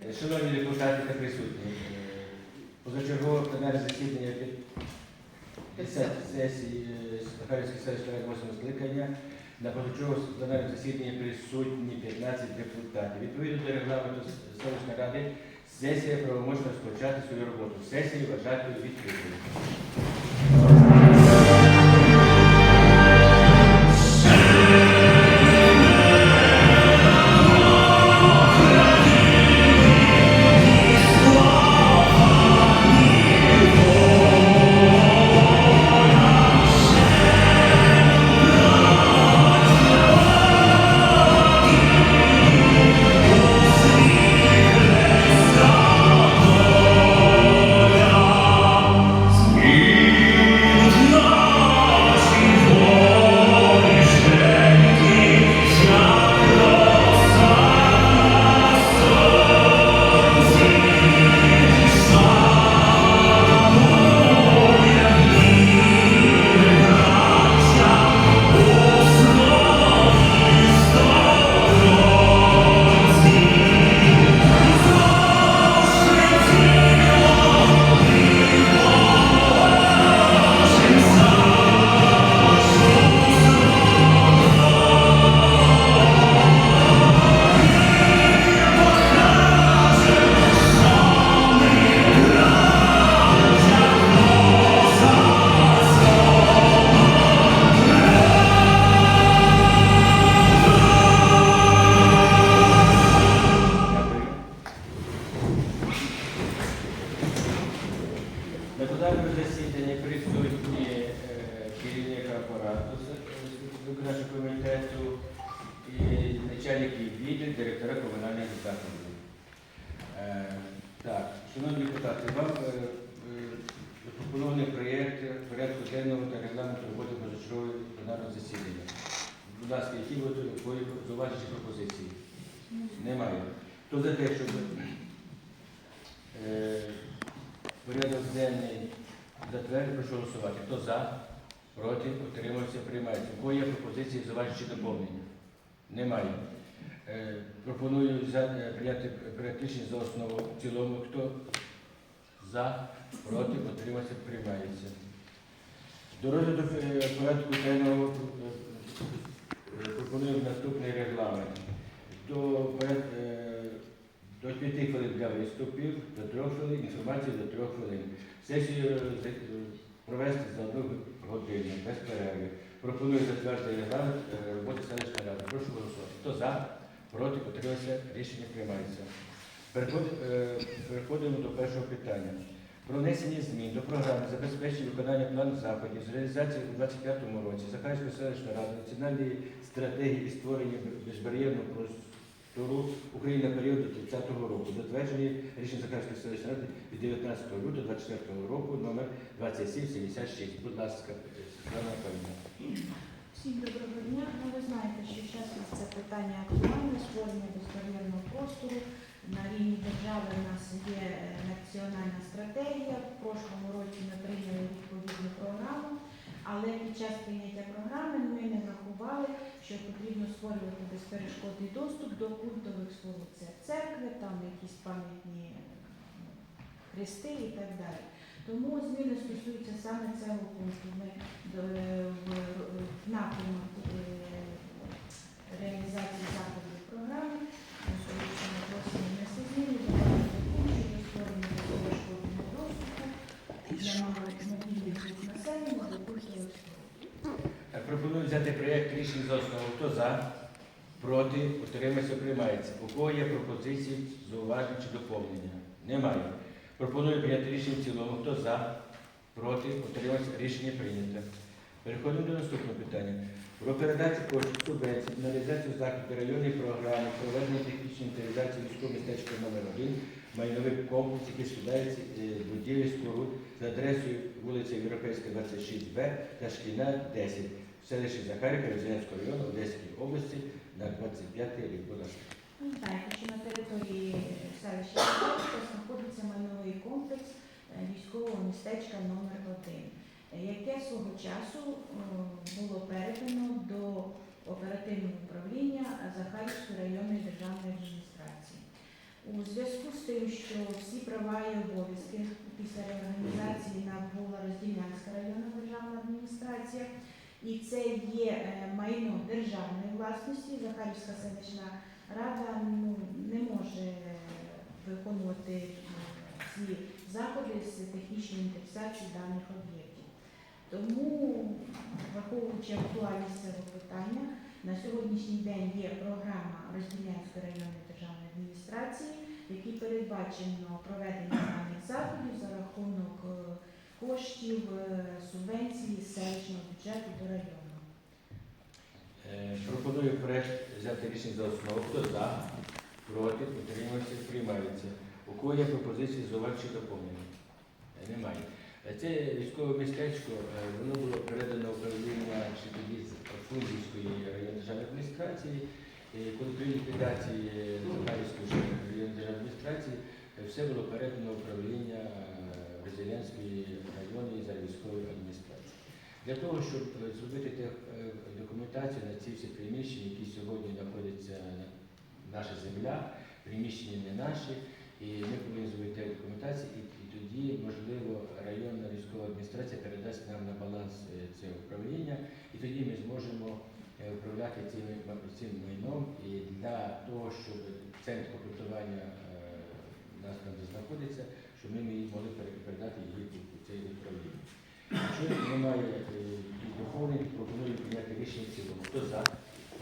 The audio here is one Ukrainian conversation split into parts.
Шановні депутати та присутні, позачергове пленарне засідання 50 сесії Захарівської селищної ради 8 скликання. На позачерговому пленарному засіданні присутні 15 депутатів. Відповідно до регламенту селищної ради, сесія правомочна розпочати свою роботу. Сесію вважати відкритою. Депутати, вам е, е, запропонований проєкт порядку денного та регламенту роботи позачергового пленарного засідання. Будь ласка, які будуть твої пропозиції? Немає. Хто за те, щоб е, порядок денний затвердити, прошу голосувати. Хто за, проти, утримався, приймається. Кого є пропозиції, зауваження доповнення? Немає. Е, пропоную е, прийняти проект за основу в цілому. Хто за, проти, утримався, приймається. До е, порядку денного е, пропоную наступний регламент. До, е, до 5 хвилин для виступів, до 3 хвилин, інформації до 3 хвилин. Сесію провести за одну годину, без перерви. Пропоную затвердити регламент роботи селищної ради. Прошу голосувати. Хто за, проти, утримався, рішення приймається. Е, Переходимо до першого питання. Про внесення змін до програми забезпечення виконання плану заходів з реалізації у 2025 році Захарської селищної ради національної стратегії і створення безбар'єрного простору України на період до 30-го року, затверджені рішення Захарської селищної ради від 19 лютого 2024 року номер 2776. Будь ласка, Світлана Павлівна. Всім доброго дня. Ну, ви знаєте, що зараз це питання актуальне, створення безбар'єрного простору. На рівні держави у нас є е, національна стратегія. В прошлому році ми прийняли відповідну програму, але під час прийняття програми ми не врахували, що потрібно створювати безперешкодний доступ до культових споруд. Це церкви, там якісь пам'ятні е, хрести і так далі. Тому зміни стосуються саме цього пункту. Ми е, в в напрямок е, реалізації заходів програми. Пропоную взяти проєкт рішення за основу. Хто за, проти, утримався, приймається. У кого є пропозиції, зауваження чи доповнення? Немає. Пропоную прийняти рішення в цілому. Хто за, проти, утримався, рішення прийнято. Переходимо до наступного питання. Про передачу коштів субвенцій на реалізацію заходу районної програми проведення технічної інвентаризації військового містечка номер 1 майнових комплексів, які складаються з будівлі споруд за адресою вулиця Європейська, 26Б та Шкільна, 10 в селищі Захарівка Розянського району Одеської області на 25 рік. Будь ласка. Знаєте, що на території селища знаходиться майновий комплекс е, військового містечка номер 1 яке свого часу було передано до оперативного управління Захарівської районної державної адміністрації. У зв'язку з тим, що всі права і обов'язки після реорганізації набула Розділянська районна державна адміністрація, і це є е, майно державної власності. Захарівська селищна рада ну, не може виконувати е, ці заходи з технічної індексації даних об'єктів. Тому, враховуючи актуальність цього питання, на сьогоднішній день є програма Розділянської районної державної адміністрації, в якій передбачено проведення даних заходів за рахунок е, коштів е, субвенції селищного бюджету до району. Е, Пропоную проект взяти рішення за основу. Хто за, проти, утримався, приймається. У кого є пропозиції зауваження чи доповнення? Немає. Е, Це військове містечко, е, воно було передано управління чи тоді Фунзівської районної державної адміністрації. І коли при ліквідації е, Захарівської районної державної адміністрації е, все було передано управління е, районної за військової адміністрації. Для того, щоб е, зробити е, документацію на ці всі приміщення, які сьогодні знаходяться наша земля, приміщення не наші, і ми повинні зробити документацію, тоді, можливо, районна військова адміністрація передасть нам на баланс е, це управління, і тоді ми зможемо е, управляти цим, цим майном. І для того, щоб центр комплектування е, у нас там знаходиться, щоб ми могли передати її в це управління. Якщо немає доповнень, пропоную прийняти рішення цілому. Хто за,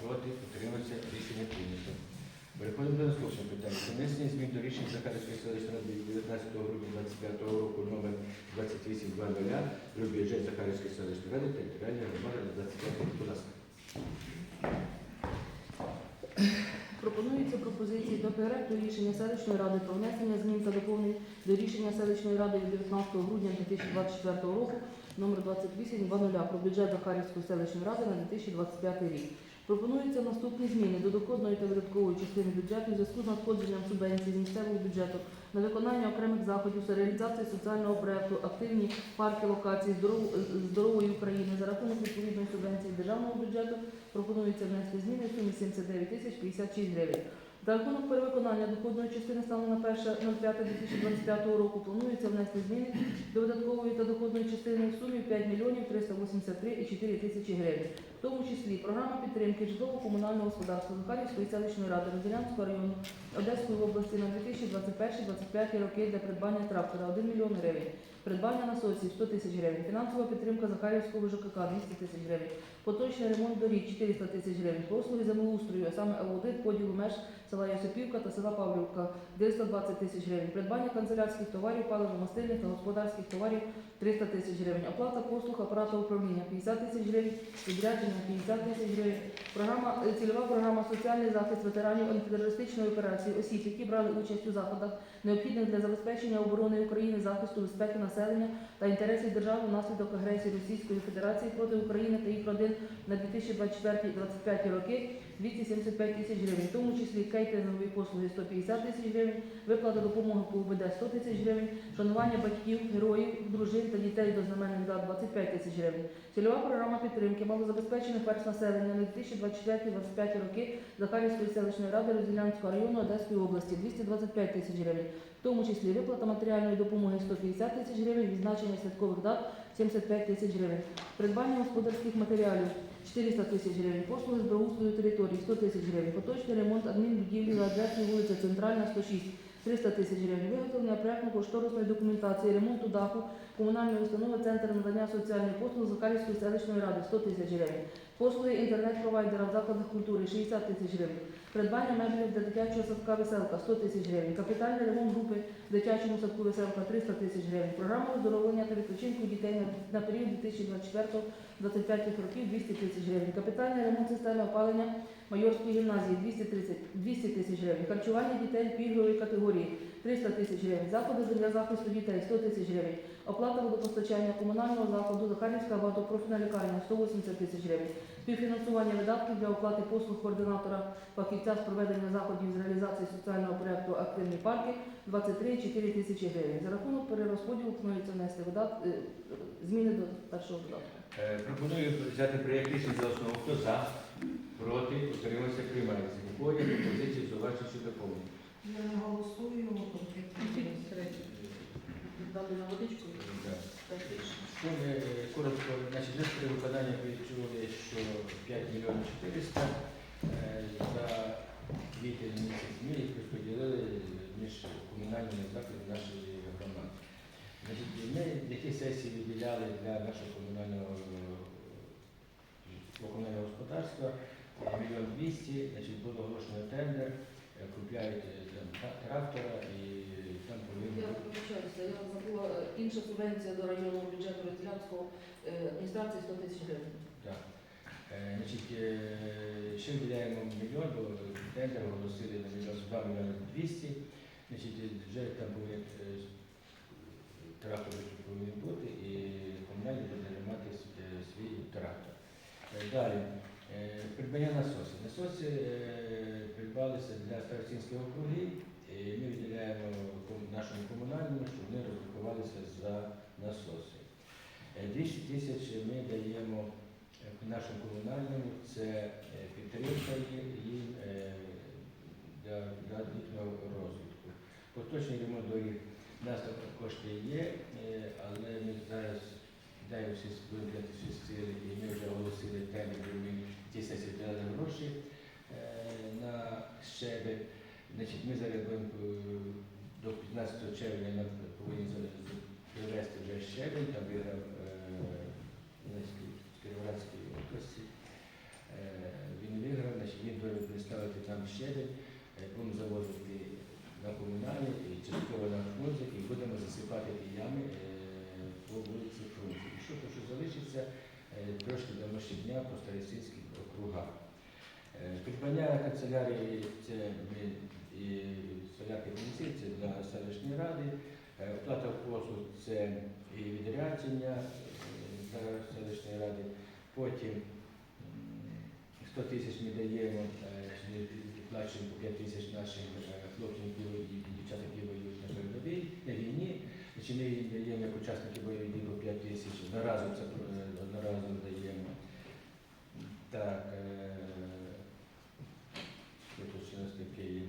проти, утримався, рішення прийнято. Переходимо до наступного питання. Внесення змін до рішень Захарівської селищної ради від 19 грудня 25 року номер 2820 про бюджет Захарівської селищної ради територіальної громади на 25 рік. Будь ласка. Пропонуються пропозиції до проекту рішення селищної ради про внесення змін та доповнень до рішення селищної ради від 19 грудня 2024 року номер 2820 про бюджет Захарівської селищної ради на 2025 рік. Пропонуються наступні зміни до доходної та видаткової частини бюджету у зв'язку з надходженням субвенцій з місцевого бюджету на виконання окремих заходів з реалізації соціального проекту активні парки локації здорової України за рахунок відповідної субвенції державного бюджету пропонується внести зміни в сумі 79 тисяч 56 гривень. За рахунок перевиконання доходної частини станом на 1.05.2025 року планується внести зміни до видаткової та доходної частини в сумі 5 мільйонів 383,4 тисячі гривень, в тому числі програма підтримки житлово-комунального господарства Захарівської селищної ради Розділянського району Одеської області на 2021-2025 роки для придбання трактора 1 мільйон гривень, придбання насосів 100 тисяч гривень, фінансова підтримка Захарівського ЖКК 200 тисяч гривень, поточний ремонт доріг 400 тисяч гривень, послуги землеустрою, а саме аудит поділу меж села Йосипівка та села Павлівка 920 тисяч гривень, придбання канцелярських товарів, паливно-мастильних та господарських товарів 300 тисяч гривень, оплата послуг апарата управління 50 тисяч гривень, відрядження 50 тисяч гривень, програма, е, цільова програма соціальний захист ветеранів антитерористичної операції, осіб, які брали участь у заходах, необхідних для забезпечення оборони України, захисту безпеки населення та інтересів держави внаслідок агресії Російської Федерації проти України та їх родин на 2024-2025 роки 275 тисяч гривень, в тому числі кейтерингові послуги 150 тисяч гривень, виплата допомоги по УБД 100 тисяч гривень, шанування батьків, героїв, дружин та дітей до знаменних дат 25 тисяч гривень. Цільова програма підтримки малозабезпечених верств населення на 2024-2025 роки Захарівської селищної ради Розділянського району Одеської області 225 тисяч гривень, в тому числі виплата матеріальної допомоги 150 тисяч гривень, відзначення святкових дат 75 тисяч гривень, придбання господарських матеріалів 400 тисяч гривень, послуги з благоустрою території 100 тисяч гривень, поточний ремонт адмінбудівлі на адресі вулиця Центральна 106 300 тисяч гривень, виготовлення проектно-кошторисної документації, ремонту даху комунальної установи Центр надання соціальних послуг Закарівської селищної ради 100 тисяч гривень, послуги інтернет-провайдера в закладах культури 60 тисяч гривень, придбання меблів для дитячого садка веселка 100 тисяч гривень, капітальний ремонт групи дитячому садку веселка 300 тисяч гривень, програма оздоровлення та відпочинку дітей на, період 2024-2025 років 200 тисяч гривень, капітальний ремонт системи опалення Майорської гімназії 230, 200 тисяч гривень, харчування дітей пільгової категорії 300 тисяч гривень, заходи для захисту дітей 100 тисяч гривень, оплата водопостачання комунального закладу Захарівська багатопрофільна лікарня 180 тисяч гривень, співфінансування видатків для оплати послуг координатора фахівця з проведення заходів з реалізації соціального проєкту Активні парки 23,4 тисячі гривень. За рахунок перерозподілу планується внести видат... е, зміни до першого додатку. Е, Пропоную взяти проєкт рішення за основу. Хто за, проти, утримався, приймається. Кого пропозиції зауваження чи доповнення? Я не голосую, конфлікт Що ми е, коротко, значить, вже при виконанні ви чули, що 5 мільйонів 400 е, за квітень місяць ми їх розподілили між комунальними закладами нашої громади. Значить, ми на тій сесії виділяли для нашого комунального е, комунального господарства? Мільйон 200, значить, було оголошено тендер, купляють там, трактора і Я повинні вибачаюся, я забула е, інша субвенція до районного бюджету Розділянського е, адміністрації 100 тисяч гривень. Так. Е, Значить, е, ще виділяємо мільйон, бо тендер оголосили на мільйон 2 мільйони 200. Значить, е, вже там повинен е, трактор повинен бути і комунальні буде мати с- е, свій трактор. Е, Далі, е, придбання насосів. Насоси е, придбалися для старостинських округів. Ми виділяємо нашому комунальному, щоб вони розрахувалися за насоси. Е, 200 тисяч ми даємо е, нашому комунальному, це е, підтримка їм е, для, для розвитку. Поточний ремонт доріг у нас кошти є, е, але ми зараз даємо всі сили, і ми вже оголосили де ми ті сесії дали гроші е, на щебень. Значить, ми зараз е, до 15 червня нам повинні привезти вже щебень, там виграв е, Донецький Кіровоградської області. Е, Він виграв, значить, він буде представити там щебень, е, будемо завозити на комунальні і частково на фрунзе, і будемо засипати ті ями е, по вулиці Фрунзе. І що то, що залишиться, е, трошки дамо ще дня по старостинських округах. Е, Придбання канцелярії це ми і солярки це для селищної ради. Е, Оплата послуг це і відрядження е, для селищної ради. Потім 100 тисяч ми даємо, е, плачуємо по 5 тисяч нашим хлопцям і дівчатам, які воюють на передовій, на війні. Значить, ми їм даємо як учасники бойових дій по 5 тисяч, одноразово це одноразово даємо. Так, е, що тут ще у нас таке є?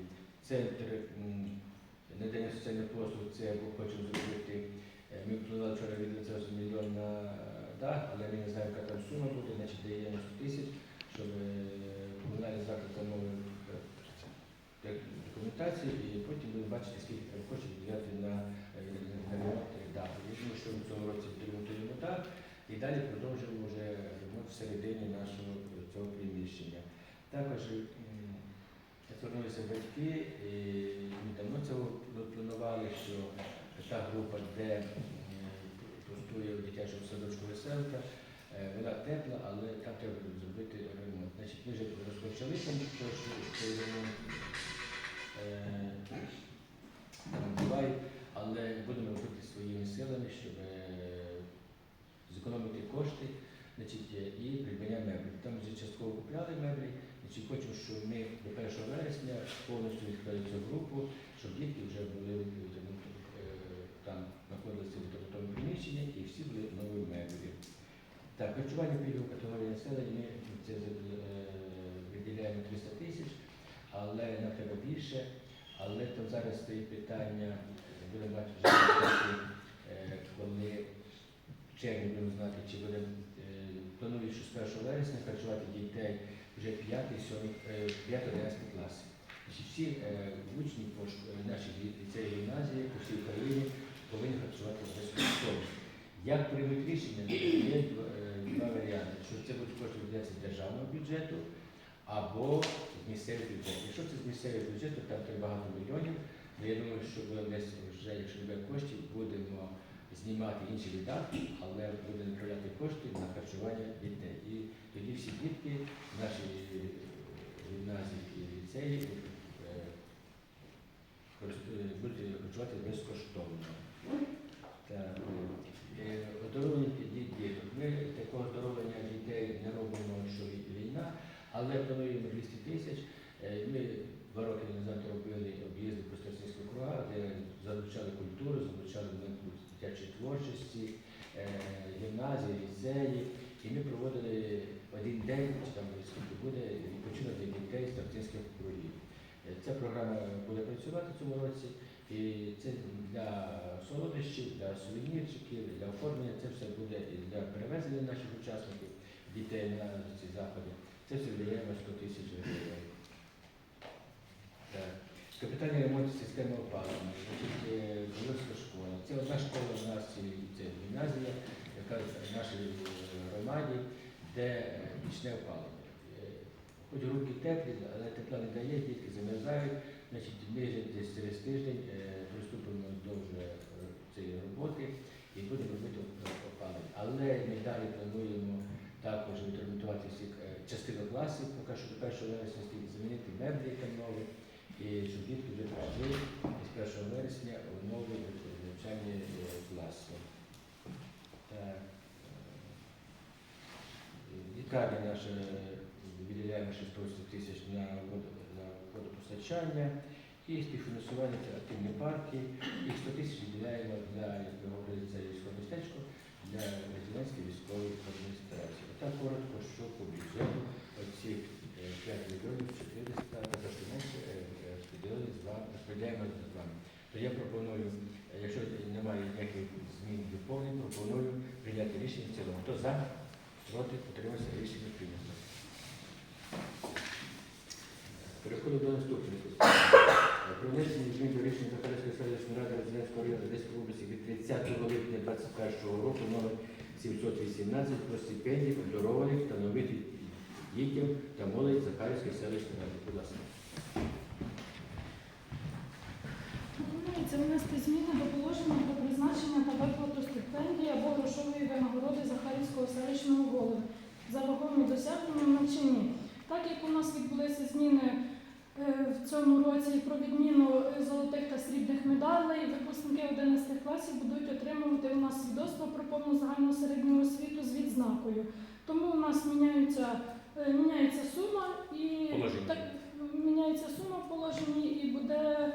Центр м, надання соціальних послуг, це бо хочемо зробити. е, Ми планували вчора віддати мільйон на е, дах, але ми не знаємо, яка там сума буде, значить даємо 100 тисяч, щоб е, комунальний заклад замовив документацію і потім будемо бачити, скільки треба коштів відділяти на, ремонт даху. Я думаю, що в цьому році відремонтуємо дах і далі продовжуємо вже ремонт всередині нашого цього приміщення. Також звернулися батьки, і ми давно цього планували, що та група, де м, простує в дитячому садочку веселка, е, вона тепла, але там треба зробити ремонт. Значить, ми вже розпочали трошки цей ремонт. Е, Там буває, але будемо робити своїми силами, щоб е, зекономити кошти значить, е, і придбання меблів. Там вже частково купляли меблі, хочу, щоб ми до 1 вересня повністю відкрили цю групу, щоб дітки вже були е, там знаходилися в підготовленому приміщенні і всі були нові меблі. Так, харчування пільгової категорії населення ми це е, виділяємо 300 тисяч, але нам треба більше. Але там зараз стоїть питання, будемо бачити, результати, е, коли в червні будемо знати, чи будемо планують, що з 1 вересня харчувати дітей вже 5 5-11 класи. Значить, всі е, учні по е, нашій ліцеї гімназії по всій Україні повинні харчувати безкоштовно. Як приймуть рішення, є два, е, варіанти, що це будуть кошти виділятися з державного бюджету або з місцевого бюджету. Якщо це з місцевого бюджету, там треба багато мільйонів, але я думаю, що буде вже, якщо буде коштів, будемо знімати інші видатки, але будемо направляти кошти на харчування дітей. І тоді всі дітки нашій е, гімназії і ліцеї е, е, будуть харчувати безкоштовно. Оздоровлення діток. Ми такого оздоровлення дітей не робимо, що війна, але плануємо 200 тисяч. Ми два роки назад робили об'їзди по Старосинських округах, де залучали культуру, залучали дитячої творчості, е, гімназії, ліцеї. І ми проводили один день, чи там скільки буде, відпочинок для дітей з Старостинських округів. Е, Ця програма буде працювати в цьому році. І це для солодощів, для сувенірчиків, для оформлення, це все буде і для перевезення наших учасників, дітей на ці заходи. Це все даємо 100 тисяч гривень. Капітальний ремонт системи опалення, Волинська школа. Це одна школа в нас, це гімназія, яка в нашій е, громаді, де е, нічне опалення. Е, Хоч руки теплі, але тепла не дає, дітки замерзають. Значить, ми десь через тиждень приступимо до цієї роботи і будемо робити опалення. Але ми далі плануємо також відремонтувати всі частину класів, поки що до 1 вересня замінити меблі там нові, і щоб дітки вже прийшли з 1 вересня у нові навчальні е, класи. Так. Е, Лікарня е, виділяємо ще 180 тисяч на, водопостачання і співфінансування це активні парки, і 100 тисяч виділяємо для, як ви говорили, це військове містечко, для Зеленської військової адміністрації. Так коротко, що по бюджету оці 5 мільйонів 400, та що менше е, е, розподілили з вами, розподіляємо з вами. То я пропоную, е, якщо немає ніяких змін доповнень, пропоную прийняти рішення в цілому. Хто за, проти, утримався, рішення прийнято. Переходимо до наступного. Про внесення змін до рішення Захарської селищної ради Розглянського району Одеської області від 30 липня 2021 року номер 718 про стипендії обдарованих та новитих дітям та молодь Захарської селищної ради. Будь ласка. Пропонується внести зміни до положення про призначення та виплату стипендії або грошової винагороди Захарівського селищного голови вагомі досягнення в навчанні. Так як у нас відбулися зміни е, в цьому році про відміну е, золотих та срібних медалей, випускники 11 класів будуть отримувати у нас свідоцтво про повну загальну середню освіту з відзнакою. Тому у нас міняються, е, міняється сума і Положення. так, міняється сума в положенні і буде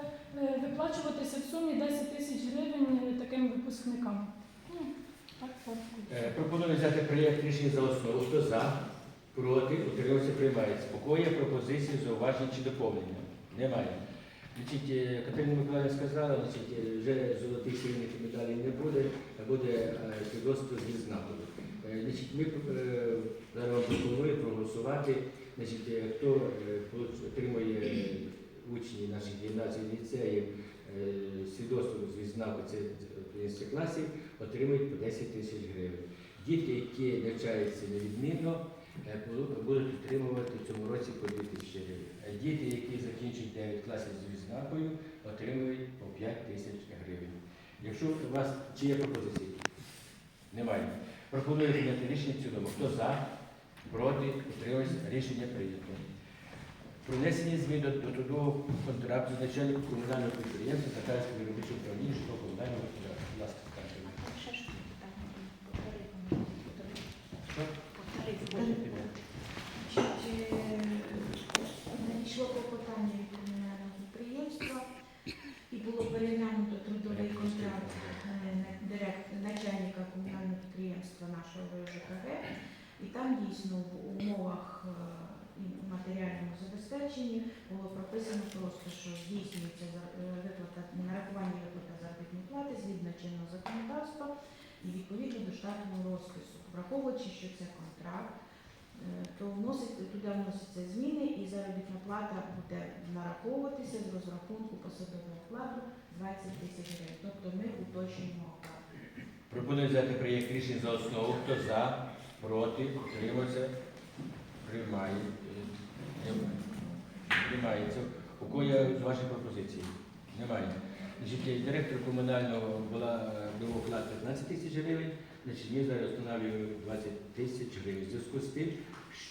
виплачуватися в сумі 10 тисяч гривень таким випускникам. Ну, так. Е, Пропоную взяти проєкт рішення за основу. Хто за, проти, утримався, приймається. У пропозиції, зауваження чи доповнення? Немає. Значить, е, Катерина Миколаївна сказала, значить, е, вже золотих срібних медалей не буде, а буде е, свідоцтво з відзнакою. Значить, ми зараз вам пропонуємо проголосувати. Значить, хто отримує учні наших гімназій, ліцеїв, свідоцтво з відзнакою це 11 класів, отримують по 10 тисяч гривень. Діти, які навчаються невідмінно, будуть отримувати в цьому році по 2 тисячі гривень. А діти, які закінчують 9 класів з відзнакою, отримують по 5 тисяч гривень. Якщо у вас чи є пропозиції? Немає. Пропоную прийняти рішення в цілому. Хто за, проти, утримався, рішення прийнято. Про внесення змін до, до трудового контракту з начальником комунального підприємства Татарського виробничого управління житлово комунального господарства. Будь ласка, скажіть. Ще ж питання. Надійшло клопотання від комунального підприємства і було переглянуто трудовий контракт е, начальника комунального підприємства нашого ЖКГ. І там дійсно в умовах і матеріальному забезпеченні було прописано просто, що здійснюється виплата нарахування виплата заробітної плати згідно чинного законодавства і відповідно до штатного розпису, враховуючи, що це контракт. Е, то вносить, туди вносяться зміни і заробітна плата буде нараховуватися з розрахунку посадового окладу 20 тисяч гривень. Тобто ми уточнюємо оклад. Пропоную взяти проєкт рішення за основу. Хто за, проти, утримався, приймає. е. Приймається. У кого є ваші пропозиції? Немає. Директор комунального була був оклад 15 тисяч гривень, значить, ми зараз встановлюємо 20 тисяч гривень. В зв'язку з тим,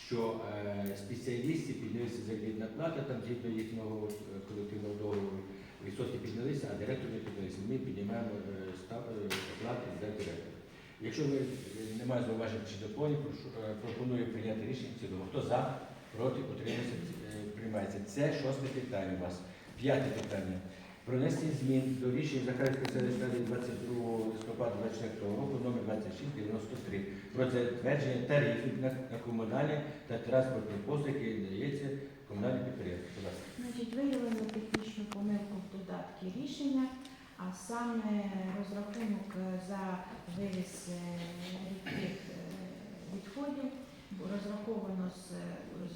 що е, спеціалістів піднялися заробітна плата, там згідно їхнього е, колективного договору відсотки піднялися, а директор не піднялися. Ми піднімаємо е, став- е, оплати за директора. Якщо ви е, немає зауважень чи доповнень, е, пропоную прийняти рішення в цілому. Хто за, проти, утримався, е, приймається. Це шосте питання у вас. П'яте питання. Про змін до рішення Захарської селищної ради 22 листопада 24 року номер 2693 про затвердження тарифів на, на комунальні та транспортні послуги, які підприємство. Будь ласка. Значить, виявлено технічну помилку в додатки рішення. а саме розрахунок е, за вивіз е, рідких е, відходів розраховано з, е, з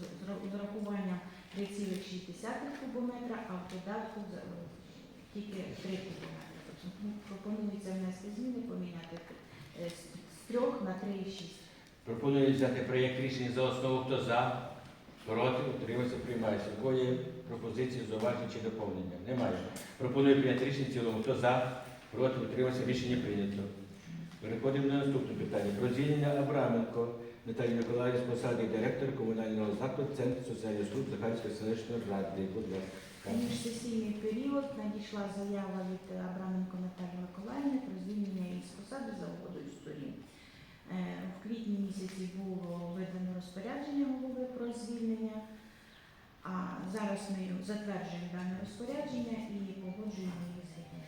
з урахуванням 3,6 кубометра, а в додатку е, тільки 3 кубометри. Тобто ну, пропонується внести зміни, поміняти е, з 3 на 3,6. Пропоную взяти проєкт рішення за основу. Хто за? Проти? Утримався? Приймається. Є пропозиції, зауваження чи доповнення? Немає. Пропоную прийняти рішення в цілому. Хто за? Проти? Утримався? Рішення прийнято. Переходимо до наступного питання. Про звільнення Абраменко Наталії Миколаївни з посади директора комунального закладу Центру соціальних служб Захарської селищної ради. Будь ласка. Міжсесійний період надійшла заява від Абраменко Наталії Миколаївни про звільнення її з посади за угодою сторін. Е, В квітні місяці було видано розпорядження голови про звільнення, а зараз ми затверджуємо дане розпорядження і погоджуємо її звільнення.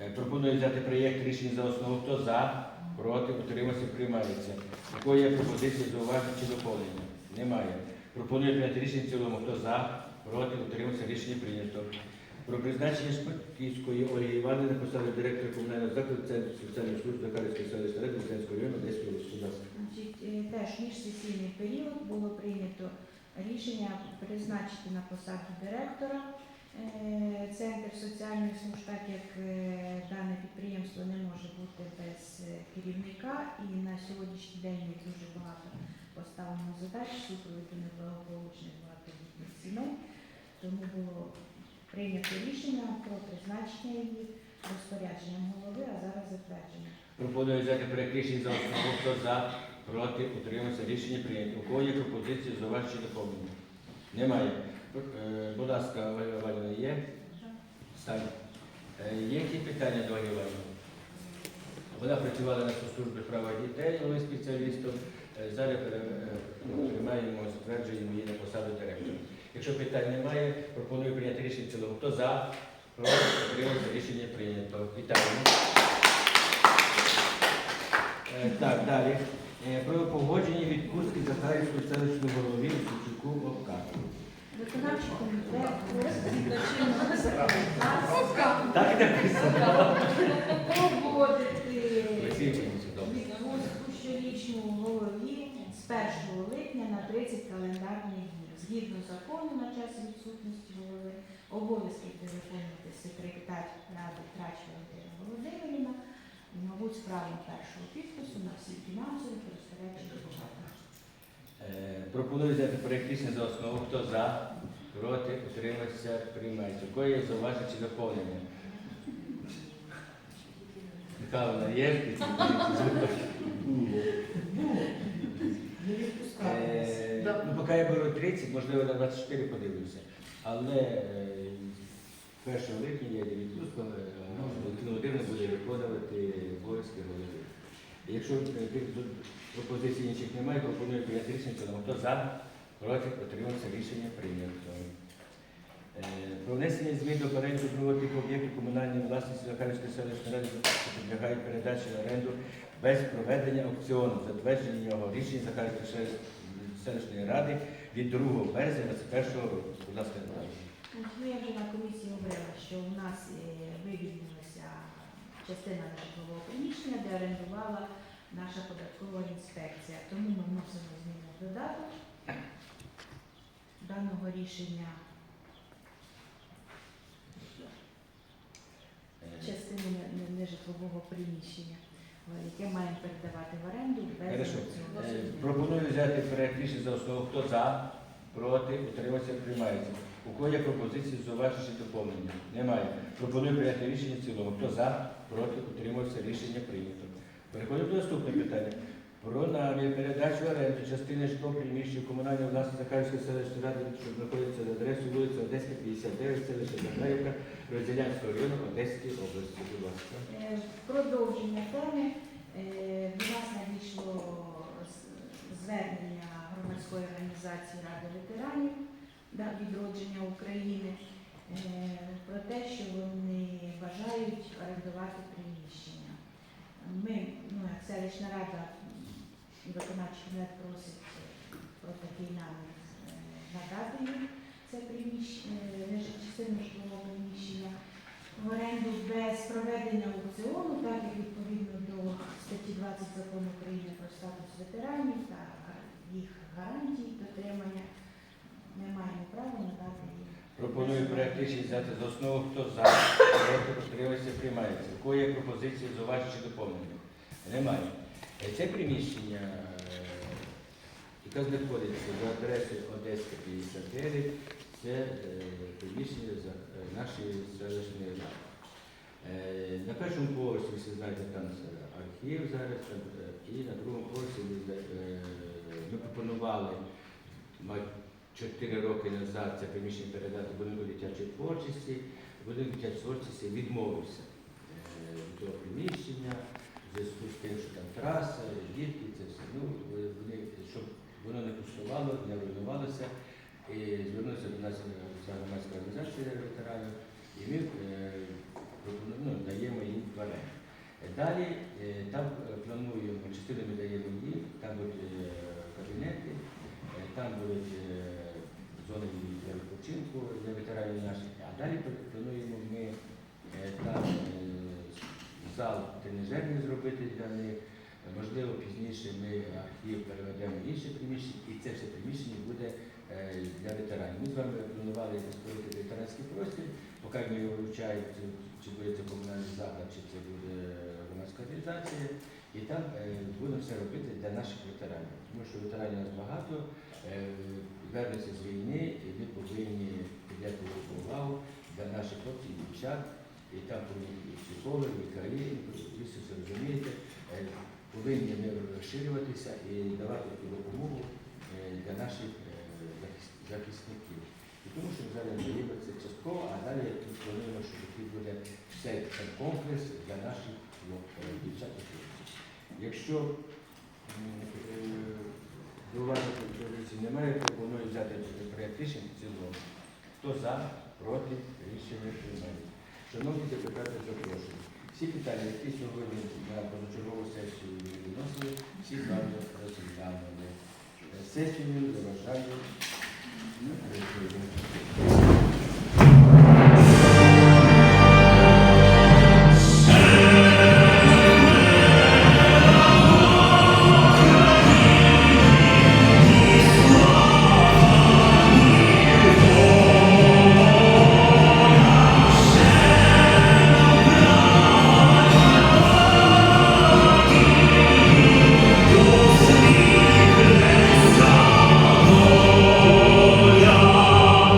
Е, Пропоную взяти проєкт рішення за основу. Хто за? Проти? Утримався? Приймається. У кого є пропозиції, зауваження чи доповнення? Немає. Пропоную прийняти рішення в цілому. Хто за? Проти? Утримався? Рішення прийнято. Про призначення Шпаківської Ольги Івановни на посаду директора комунального закладу Центру соціальних служб Захарівської селищної ради Деснянського району. Будь ласка. Значить, е, теж міжсесійний період було прийнято рішення призначити на посаду директора е, Центр соціальних служб, так як е, дане підприємство не може бути без керівника, і на сьогоднішній день дуже багато поставлено задач супроводу неблагополучних багатодітних сімей. Тому було прийнято рішення про призначення її розпорядженням голови, а зараз затвердження. Пропоную взяти проєкт рішення за основу. Хто за? Проти? Утримався? Рішення прийнято. У кого є пропозиції, зауваження чи доповнення? Немає. Е, Будь ласка, Ольга Іванівна, є? Ставлю. Е, Є які питання до Ольги Іванівни? Вона працювала на службі права дітей, новим спеціалістом. Е, Зараз пере- е, приймаємо, затверджуємо її на посаду директора. Якщо питань немає, пропоную прийняти рішення в цілому. Хто за? Проти? Утримався? Рішення прийнято. Вітаємо. Е, Так, далі. Е, Про погодження відпустки Захарівської селищної голові Сучуку ОК. Виконавчий комітет Так і написано. погодити Олексій Іванович, добре. відпустку щорічну голові з 1 липня на 30 календарних. Згідно закону на час відсутності голови, обов'язки буде виконувати секретар ради Трач Валентина Володимирівна, мабуть, з правом першого підпису на всі фінансові розпорядження бухгалтера. Е, Пропоную взяти проєкт рішення за основу. Хто за? Проти? Утримався? Приймається. У кого є зауваження чи доповнення? Михайловна, є? Не. Е, Да. Ну, поки я беру 30, можливо, на 24 подивлюся. Але е, 1 липня я йду відпустку, Валентина Володимирівна буде виконувати обов'язки голови. Якщо е, тих пропозицій інших немає, пропоную прийняти рішення, в хто за, проти, отримався рішення прийнято. Е, Про внесення змін до переліку проводних об'єктів комунальної власності Захарівської селищної ради, що підлягають передачі в оренду без проведення аукціону, затвердження його рішення Захарівської селищ- селищної ради від 2 березня 2021 року. Будь ласка, Ну, я вже на комісії говорила, що у нас е, вивільнилася частина житлового приміщення, де орендувала наша податкова інспекція. Тому ми вносимо зміни в додаток даного рішення Е, не- нежитлового приміщення, яке маємо передавати в оренду без Хорошо. Е, Пропоную взяти проект рішення за основу. Хто за, проти, утримався, приймається. У кого є пропозиції, зауваження чи доповнення? Немає. Пропоную прийняти рішення в цілому. Хто за, проти, утримався, рішення прийнято. Переходимо до наступного питання. Про намір передачу в оренду частини житлового приміщення комунальної власності Захарівської селищної ради, що знаходиться за адресою вулиця Одеська, 59, селище Захарівка, Розділянського району Одеської області. Будь ласка. Е, Продовження теми е, до нас надійшло звернення громадської організації Ради ветеранів відродження України е, про те, що вони бажають орендувати приміщення. Ми, ну, як селищна рада виконавчий комітет просить про такий намір надати їм це приміщення, частину житлового приміщення. в оренду без проведення аукціону, так як відповідно до статті 20 закону України про статус ветеранів та їх гарантій дотримання ми маємо право надати їм. Пропоную проект рішення взяти за основу. Хто за, проти, утримався, приймається. У є пропозиції, зауваження доповнення? Немає. Е, Це приміщення, е, яке знаходиться за адресою Одеська 59, це е, приміщення е, нашої селищної ради. Е, На першому поверсі, всі знаєте, там архів зараз, і на другому поверсі ми, пропонували мати чотири роки назад це приміщення передати будинку дитячої творчості. Будинок дитячої творчості відмовився від того приміщення в зв'язку з тим, що там траса, дітки, це все. Ну, вони, щоб воно не пустувало, не руйнувалося. І звернувся до нас е, ця громадська організація ветеранів, і ми е, ну, даємо їм в оренду. Далі е, там плануємо, частину ми даємо їм, там будуть кабінети, там будуть зони для відпочинку для ветеранів наших. А далі плануємо ми там зал тренажерний зробити для них. Можливо, пізніше ми архів переведемо в інше приміщення, і це все приміщення буде е, для ветеранів. Ми з вами планували створити ветеранський простір, поки ми його вивчаємо, чи- буде це комунальний заклад, чи це буде громадська організація. І там е, будемо все робити для наших ветеранів. Тому що ветеранів нас багато, е, вернуться з війни, і ми повинні велику увагу для наших хлопців і дівчат. І там повинні і психологи, і лікарі, ви все розумієте, повинні ми розширюватися і давати таку допомогу е, для наших е, захисників. І тому що зараз даємо це частково, а далі плануємо, що такий буде цей комплекс для наших дівчат і хлопців. Якщо е, зауважень немає, пропоную взяти проєкт рішення в цілому. Хто за, проти, рішення приймає. Шановні депутати, запрошую. Всі питання, які сьогодні на позачергову сесію ми виносили, всі з вами розглянули. Сесію заважаю.